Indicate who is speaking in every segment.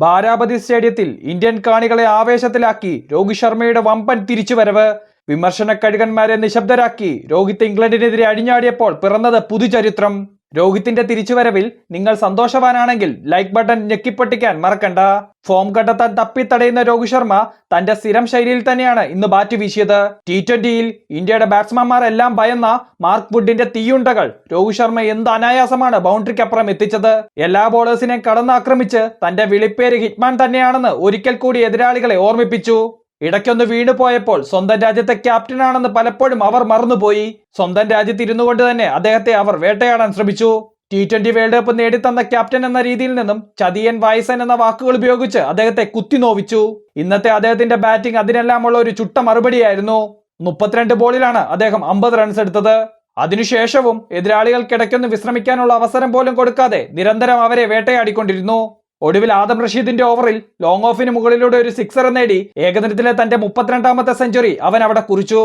Speaker 1: ബാരാപതി സ്റ്റേഡിയത്തിൽ ഇന്ത്യൻ കാണികളെ ആവേശത്തിലാക്കി രോഹിത് ശർമ്മയുടെ വമ്പൻ തിരിച്ചുവരവ്. വിമർശന കഴുകന്മാരെ നിശബ്ദരാക്കി രോഹിത് ഇംഗ്ലണ്ടിനെതിരെ അഴിഞ്ഞാടിയപ്പോൾ പിറന്നത് പുതുചരിത്രം. രോഹിത്തിന്റെ തിരിച്ചുവരവിൽ നിങ്ങൾ സന്തോഷവാനാണെങ്കിൽ ലൈക്ക് ബട്ടൺ ഞെക്കിപ്പൊട്ടിക്കാൻ മറക്കണ്ട. ഫോം കണ്ടെത്താൻ തപ്പിത്തടയുന്ന രോഹിത് ശർമ്മ തന്റെ സ്ഥിരം ശൈലിയിൽ തന്നെയാണ് ഇന്ന് ബാറ്റ് വീശിയത്. ടി ട്വന്റിയിൽ ഇന്ത്യയുടെ ബാറ്റ്സ്മാൻമാർ എല്ലാം ഭയന്ന മാർക്ക് വുഡിന്റെ തീയുണ്ടകൾ രോഹിത് ശർമ്മ എന്ത് അനായാസമാണ് ബൗണ്ടറിക്കപ്പുറം എത്തിച്ചത്. എല്ലാ ബോളേഴ്സിനെയും കടന്നാക്രമിച്ച് തന്റെ വിളിപ്പേര് ഹിറ്റ്മാൻ തന്നെയാണെന്ന് ഒരിക്കൽ കൂടി എതിരാളികളെ ഓർമ്മിപ്പിച്ചു. ഇടയ്ക്കൊന്ന് വീണു പോയപ്പോൾ സ്വന്തം രാജ്യത്തെ ക്യാപ്റ്റനാണെന്ന് പലപ്പോഴും അവർ മറന്നുപോയി. സ്വന്തം രാജ്യത്ത് ഇരുന്നു കൊണ്ട് തന്നെ അദ്ദേഹത്തെ അവർ വേട്ടയാടാൻ ശ്രമിച്ചു. ടി ട്വന്റി വേൾഡ് കപ്പ് നേടിത്തന്ന ക്യാപ്റ്റൻ എന്ന രീതിയിൽ നിന്നും ചതിയൻ വയസ്സൻ എന്ന വാക്കുകൾ ഉപയോഗിച്ച് അദ്ദേഹത്തെ കുത്തിനോവിച്ചു ഇന്നത്തെ അദ്ദേഹത്തിന്റെ ബാറ്റിംഗ് അതിനെല്ലാമുള്ള ഒരു ചുട്ട മറുപടിയായിരുന്നു. മുപ്പത്തിരണ്ട് ബോളിലാണ് അദ്ദേഹം അമ്പത് റൺസ് എടുത്തത്. അതിനുശേഷവും എതിരാളികൾക്കിടയ്ക്കൊന്ന് വിശ്രമിക്കാനുള്ള അവസരം പോലും കൊടുക്കാതെ നിരന്തരം അവരെ വേട്ടയാടിക്കൊണ്ടിരുന്നു. ഒടുവിൽ ആദം റഷീദിന്റെ ഓവറിൽ ലോങ് ഓഫിന് മുകളിലൂടെ ഒരു സിക്സർ നേടി ഏകദിനത്തിലെ തന്റെ മുപ്പത്തിരണ്ടാമത്തെ സെഞ്ചുറി അവൻ അവിടെ കുറിച്ചു.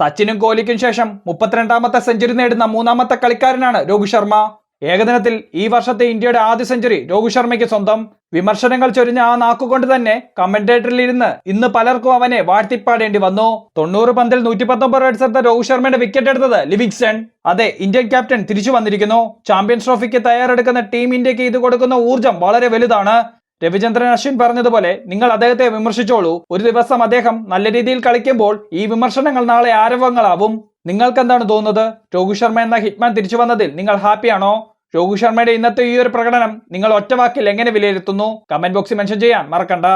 Speaker 1: സച്ചിനും കോഹ്ലിക്കും ശേഷം മുപ്പത്തിരണ്ടാമത്തെ സെഞ്ചുറി നേടുന്ന മൂന്നാമത്തെ കളിക്കാരനാണ് രോഹിത് ശർമ്മ. ഏകദിനത്തിൽ ഈ വർഷത്തെ ഇന്ത്യയുടെ ആദ്യ സെഞ്ചുറി രോഹിത് ശർമ്മയ്ക്ക് സ്വന്തം. വിമർശനങ്ങൾ ചൊരിഞ്ഞ ആ നാക്കുകൊണ്ട് തന്നെ കമന്റേറ്ററിൽ ഇരുന്ന് ഇന്ന് പലർക്കും അവനെ വാഴ്ത്തിപ്പാടേണ്ടി വന്നു. തൊണ്ണൂറ് പന്തിൽ നൂറ്റി പത്തൊമ്പത് റൺസ് എടുത്ത രോഹിത് ശർമ്മയുടെ വിക്കറ്റ് എടുത്തത് ലിവിങ്സ്റ്റൺ. അതെ ഇന്ത്യൻ ക്യാപ്റ്റൻ തിരിച്ചു വന്നിരിക്കുന്നു. ചാമ്പ്യൻസ് ട്രോഫിക്ക് തയ്യാറെടുക്കുന്ന ടീം ഇന്ത്യയ്ക്ക് ഇത് കൊടുക്കുന്ന ഊർജം വളരെ വലുതാണ്. രവിചന്ദ്രൻ അശ്വിൻ പറഞ്ഞതുപോലെ നിങ്ങൾ അദ്ദേഹത്തെ വിമർശിച്ചോളൂ. ഒരു ദിവസം അദ്ദേഹം നല്ല രീതിയിൽ കളിക്കുമ്പോൾ ഈ വിമർശനങ്ങൾ നാളെ ആരവങ്ങളാവും നിങ്ങൾക്ക് എന്താണ് തോന്നുന്നത്? രോഹിത് ശർമ്മ എന്ന ഹിറ്റ്മാൻ തിരിച്ചു വന്നതിൽ നിങ്ങൾ ഹാപ്പിയാണോ? രോഹിത് ശർമ്മയുടെ ഇന്നത്തെ ഈ ഒരു പ്രകടനം നിങ്ങൾ ഒറ്റവാക്കിൽ എങ്ങനെ വിലയിരുത്തുന്നു? കമന്റ് ബോക്സിൽ മെൻഷൻ ചെയ്യാൻ മറക്കണ്ട.